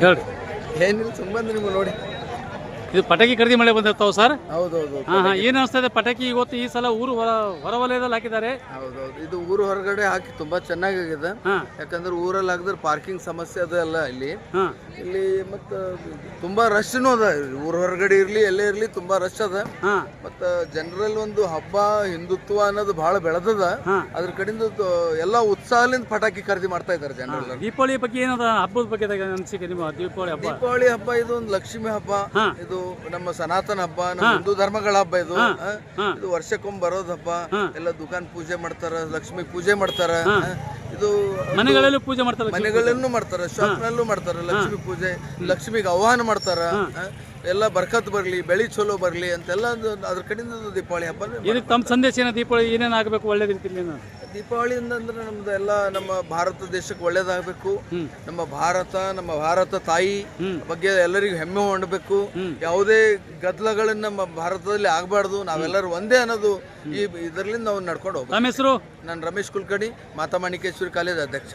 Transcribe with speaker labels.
Speaker 1: ಹೇಳ್ರಿ
Speaker 2: ಏನಿಲ್ಲ ತುಂಬ ನಿಮ್ಗೆ ನೋಡಿ.
Speaker 1: ಇದು ಪಟಾಕಿ ಖರೀದಿ ಮಳೆ ಬಂದಿರ್ತಾವ ಸರ್?
Speaker 2: ಹೌದೌದು
Speaker 1: ಹಾ ಹಾಂ ಏನು ಅನಿಸ್ತಾ ಇದೆ ಪಟಾಕಿ ಇವತ್ತು ಈ ಸಲ ಊರು ಹೊರ ವಲಯದಲ್ಲಿ ಹಾಕಿದ್ದಾರೆ?
Speaker 2: ಹೌದೌದು ಇದು ಊರು ಹೊರಗಡೆ ಹಾಕಿ ತುಂಬಾ ಚೆನ್ನಾಗಿದೆ
Speaker 1: ಹಾಂ.
Speaker 2: ಯಾಕಂದ್ರೆ ಊರಲ್ಲಿ ಹಾಕಿದ್ರೆ ಪಾರ್ಕಿಂಗ್ ಸಮಸ್ಯೆ ಅದಲ್ಲ ಇಲ್ಲಿ.
Speaker 1: ಹಾಂ.
Speaker 2: ಇಲ್ಲಿ ಮತ್ತ ತುಂಬಾ ರಶ್ನು ಅದ. ಊರ ಹೊರಗಡೆ ಇರ್ಲಿ ಎಲ್ಲೇ ಇರ್ಲಿ ತುಂಬಾ ರಶ್ ಅದ.
Speaker 1: ಹಾ.
Speaker 2: ಮತ್ತು ಜನರಲ್ ಒಂದು ಹಬ್ಬ ಹಿಂದುತ್ವ ಅನ್ನೋದು ಬಹಳ ಬೆಳೆದದ.
Speaker 1: ಹಾಂ.
Speaker 2: ಅದ್ರ ಕಡೆಯಿಂದ ತ- ಎಲ್ಲ ಉತ್ಸಾಹದಿಂದ ಪಟಾಕಿ ಖರೀದಿ ಮಾಡ್ತಾ ಇದ್ದಾರೆ ಜನರೆಲ್ಲ
Speaker 1: ದೀಪಾವಳಿ ಬಗ್ಗೆ ಏನದ ಹಬ್ಬದ ಬಗ್ಗೆ ಅನಿಸಿಕೆ ನಿಮ್ಮ ದೀಪಾವಳಿ ಹಬ್ಬ?
Speaker 2: ದೀಪಾವಳಿ ಹಬ್ಬ ಇದು ಒಂದು ಲಕ್ಷ್ಮಿ ಹಬ್ಬ.
Speaker 1: ಹಾ.
Speaker 2: ಇದು ನಮ್ಮ ಸನಾತನ ಹಬ್ಬ ನಮ್ಮ ಹಿಂದೂ ಧರ್ಮಗಳ ಹಬ್ಬ ಇದು. ಇದು ವರ್ಷಕ್ಕೊಮ್ಮೆ ಬರೋದ್ ಹಬ್ಬ. ಎಲ್ಲ ದುಕಾನ್ ಪೂಜೆ ಮಾಡ್ತಾರ ಲಕ್ಷ್ಮಿ ಪೂಜೆ ಮಾಡ್ತಾರ. ಇದು
Speaker 1: ಮನೆಗಳಲ್ಲೂ ಪೂಜೆ ಮಾಡ್ತಾರೆ
Speaker 2: ಮನೆಗಳಲ್ಲೂ ಮಾಡ್ತಾರ ಶಾಪ್ನಲ್ಲೂ ಮಾಡ್ತಾರ ಲಕ್ಷ್ಮಿ ಪೂಜೆ ಲಕ್ಷ್ಮಿಗೆ ಆಹ್ವಾನ ಮಾಡ್ತಾರ. ಎಲ್ಲ ಬರ್ಕತ್ ಬರ್ಲಿ ಬೆಳಿ ಚಲೋ ಬರ್ಲಿ ಅಂತೆಲ್ಲ ಅದ್ರ ಕಡೆಯಿಂದ ದೀಪಾವಳಿ ಹಬ್ಬ
Speaker 1: ತಮ್ಮ ಸಂದೇಶ ಏನ ದೀಪಾವಳಿ ಏನೇನು ಆಗಬೇಕು ಒಳ್ಳೆ ರೀತಿಯಲ್ಲಿ ಏನು
Speaker 2: ದೀಪಾವಳಿಯಿಂದ ಅಂದ್ರೆ ನಮ್ದು ಎಲ್ಲ ನಮ್ಮ ಭಾರತ ದೇಶಕ್ಕೆ ಒಳ್ಳೇದಾಗಬೇಕು. ನಮ್ಮ ಭಾರತ ನಮ್ಮ ಭಾರತ ತಾಯಿ ಬಗ್ಗೆ ಎಲ್ಲರಿಗೂ ಹೆಮ್ಮೆ
Speaker 1: ಮಾಡಬೇಕು.
Speaker 2: ಯಾವುದೇ ಗದ್ದಲಗಳನ್ನ ನಮ್ಮ ಭಾರತದಲ್ಲಿ ಆಗಬಾರ್ದು. ನಾವೆಲ್ಲರೂ ಒಂದೇ ಅನ್ನೋದು ಈ ಇದರಲ್ಲಿ ನಾವು ನಡ್ಕೊಂಡು ಹೋಗ್ಬೇಕು.
Speaker 1: ನಮ್ಮ ಹೆಸರು?
Speaker 2: ನಾನು ರಮೇಶ್ ಕುಲಕರ್ಣಿ ಮಾತಾ ಮಾಣಿಕೇಶ್ವರಿ ಕಾಲೇಜ್ ಅಧ್ಯಕ್ಷ.